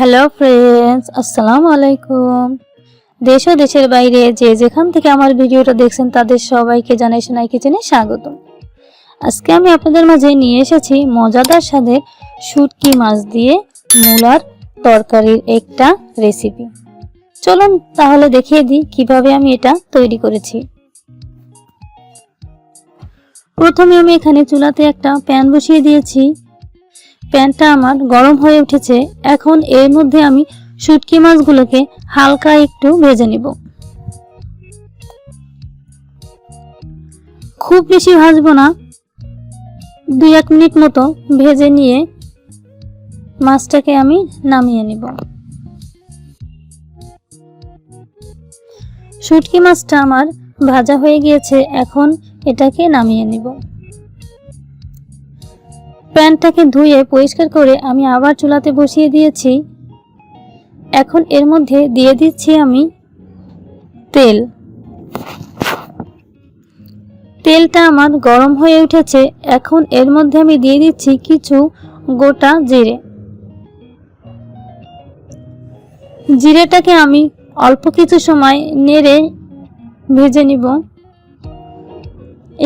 Hello friends আসসালামু আলাইকুম দেশ ও দেশের বাইরে যে যেখান থেকে আমার ভিডিওটা দেখছেন, তাদের সবাইকে জানাই শোনাই কিচেনে স্বাগত আজকে আমি আপনাদের মাঝে নিয়ে এসেছি মজাদার স্বাদের শুটকি মাছ দিয়ে মূলার তরকারির একটা রেসিপি চলুন তাহলে দেখিয়ে দিই কীভাবে আমি এটা তৈরি করেছি। প্রথমে আমি এখানে চুলাতে একটা প্যান বসিয়ে দিয়েছি। প্যানটা আমার গরম হয়ে উঠেছে, এখন এর মধ্যে আমি শুটকি মাছগুলোকে হালকা একটু ভেজে নিব। খুব বেশি ভাজবো না, দুই এক মিনিট মতো ভেজে নিয়ে মাছটাকে আমি নামিয়ে নিব। শুটকি মাছটা আমার ভাজা হয়ে গিয়েছে, এখন এটাকে নামিয়ে নিব। প্যানটাকে ধুয়ে পরিষ্কার করে আমি আবার চুলাতে বসিয়ে দিয়েছি। এখন এর মধ্যে দিয়ে দিচ্ছি আমি তেল। তেলটা আমার গরম হয়ে উঠেছে। এখন এর মধ্যে আমি দিয়ে দিচ্ছি কিছু গোটা জিরে। জিরেটাকে আমি অল্প কিছু সময় নেড়ে ভেজে নিব।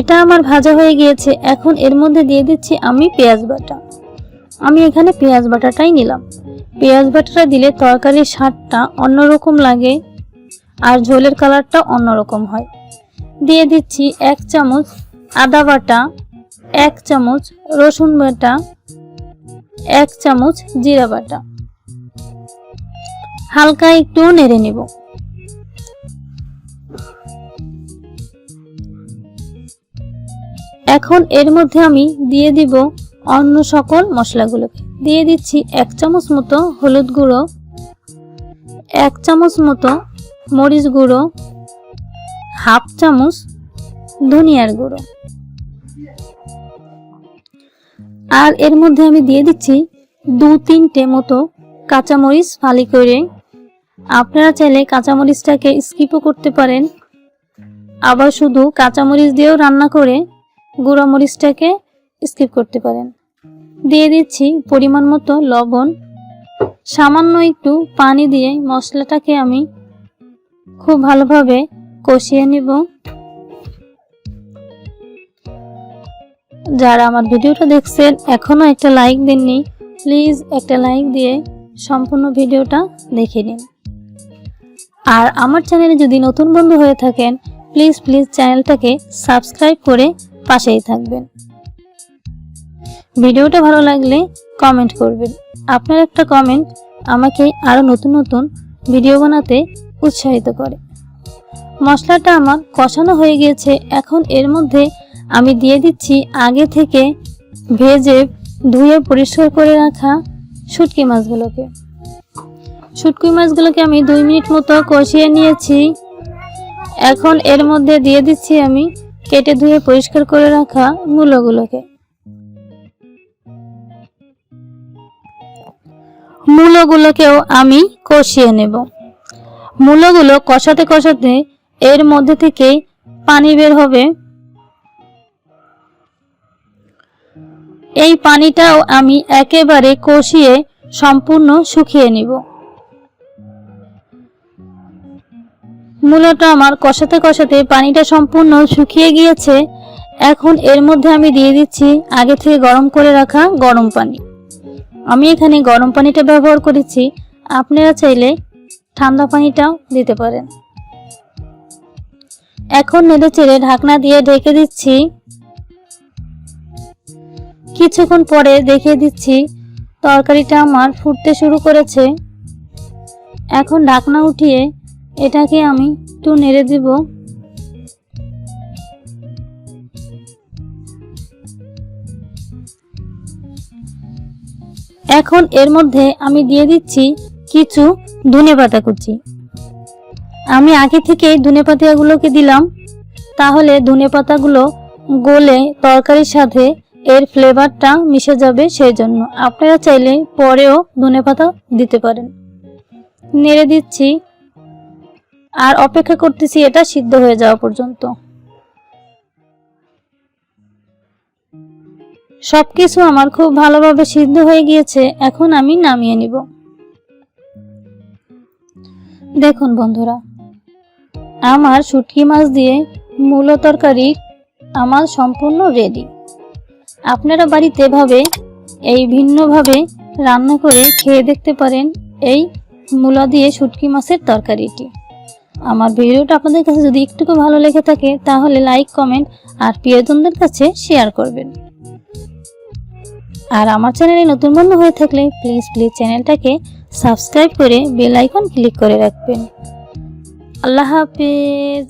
এটা আমার ভাজা হয়ে গিয়েছে। এখন এর মধ্যে দিয়ে দিচ্ছি আমি পেঁয়াজ বাটা। আমি এখানে পেঁয়াজ বাটাটাই নিলাম। পেঁয়াজ বাটাটা দিলে তরকারির স্বাদটা অন্যরকম লাগে আর ঝোলের কালারটা অন্যরকম হয়। দিয়ে দিচ্ছি এক চামচ আদা বাটা, এক চামচ রসুন বাটা, এক চামচ জিরা বাটা। হালকা একটু নেড়ে নেব। এখন এর মধ্যে আমি দিয়ে দিব অন্য সকল মশলাগুলোকে। দিয়ে দিচ্ছি এক চামচ মতো হলুদ গুঁড়ো, এক চামচ মতো মরিচ গুঁড়ো, হাফ চামচ ধনিয়ার গুঁড়ো। আর এর মধ্যে আমি দিয়ে দিচ্ছি দু তিনটে মতো কাঁচামরিচ ফালি করে। আপনারা চাইলে কাঁচামরিচটাকে স্কিপও করতে পারেন। আবার শুধু কাঁচামরিচ দিয়েও রান্না করে গুঁড়া মরিচটাকে স্কিপ করতে পারেন। দিয়ে দিচ্ছি পরিমাণ মতো লবণ। সামান্য একটু পানি দিয়ে মশলাটাকে আমি খুব ভালোভাবে কষিয়ে নিব। যারা আমার ভিডিওটা দেখছেন, এখনও একটা লাইক দেননি, প্লিজ একটা লাইক দিয়ে সম্পূর্ণ ভিডিওটা দেখে নিন। আর আমার চ্যানেলে যদি নতুন বন্ধু হয়ে থাকেন, প্লিজ প্লিজ চ্যানেলটাকে সাবস্ক্রাইব করে পাশেই থাকবেন। ভিডিওটা ভালো লাগলে কমেন্ট করবেন। আপনার একটা কমেন্ট আমাকে আরও নতুন নতুন ভিডিও বানাতে উৎসাহিত করে। মশলাটা আমার কষানো হয়ে গিয়েছে এখন এর মধ্যে আমি দিয়ে দিচ্ছি আগে থেকে ভেজে ধুয়ে পরিষ্কার করে রাখা শুটকি মাছগুলোকে। শুটকি মাছগুলোকে আমি দুই মিনিট মতো কষিয়ে নিয়েছি। এখন এর মধ্যে দিয়ে দিচ্ছি আমি কেটে ধুয়ে পরিষ্কার করে রাখা মূলগুলোকে। মূলগুলোকেও আমি কষিয়ে নেব। মূলগুলো কষাতে কষাতে এর মধ্যে থেকে পানি বের হবে। এই পানিটাও আমি একেবারে কষিয়ে সম্পূর্ণ শুকিয়ে নিব। মূলটা আমার কষাতে কষাতে পানিটা সম্পূর্ণ শুকিয়ে গিয়েছে। এখন এর মধ্যে আমি দিয়ে দিচ্ছি আগে থেকে গরম করে রাখা গরম পানি। আমি এখানে গরম পানিটা ব্যবহার করেছি। আপনারা চাইলে ঠান্ডা পানিটাও দিতে পারেন। এখন নেড়ে চেড়ে ঢাকনা দিয়ে ঢেকে দিচ্ছি। কিছুক্ষণ পরে দেখে দিচ্ছি তরকারিটা আমার ফুটতে শুরু করেছে। এখন ঢাকনা উঠিয়ে এটাকে আমি একটু নেড়ে দিব। এখন এর মধ্যে আমি দিয়ে দিচ্ছি কিছু ধনে পাতা কুচি। আমি আগে থেকেই ধনে পাতাগুলোকে দিলাম। তাহলে ধনে পাতাগুলো গলে তরকারির সাথে এর ফ্লেভারটা মিশে যাবে সেই জন্য আপনারা চাইলে পরেও ধনে পাতা দিতে পারেন। নেড়ে দিচ্ছি আর অপেক্ষা করতেছি এটা সিদ্ধ হয়ে যাওয়া পর্যন্ত। সবকিছু আমার খুব ভালোভাবে সিদ্ধ হয়ে গিয়েছে, এখন আমি নামিয়ে নিব। দেখুন বন্ধুরা, আমার শুটকি মাছ দিয়ে মূলো তরকারি আমার সম্পূর্ণ রেডি আপনারা বাড়িতে ভাবে এই ভিন্নভাবে রান্না করে খেয়ে দেখতে পারেন এই মূলা দিয়ে শুটকি মাছের তরকারিটি। আমার ভিডিওটা আপনাদের কাছে যদি একটুকু ভালো লেগে থাকে, তাহলে লাইক কমেন্ট আর প্রিয়জনদের কাছে শেয়ার করবেন। আর আমার চ্যানেলে নতুন বন্ধু হয়ে থাকলে প্লিজ প্লিজ চ্যানেলটাকে সাবস্ক্রাইব করে বেল আইকন ক্লিক করে রাখবেন। আল্লাহ হাফেজ।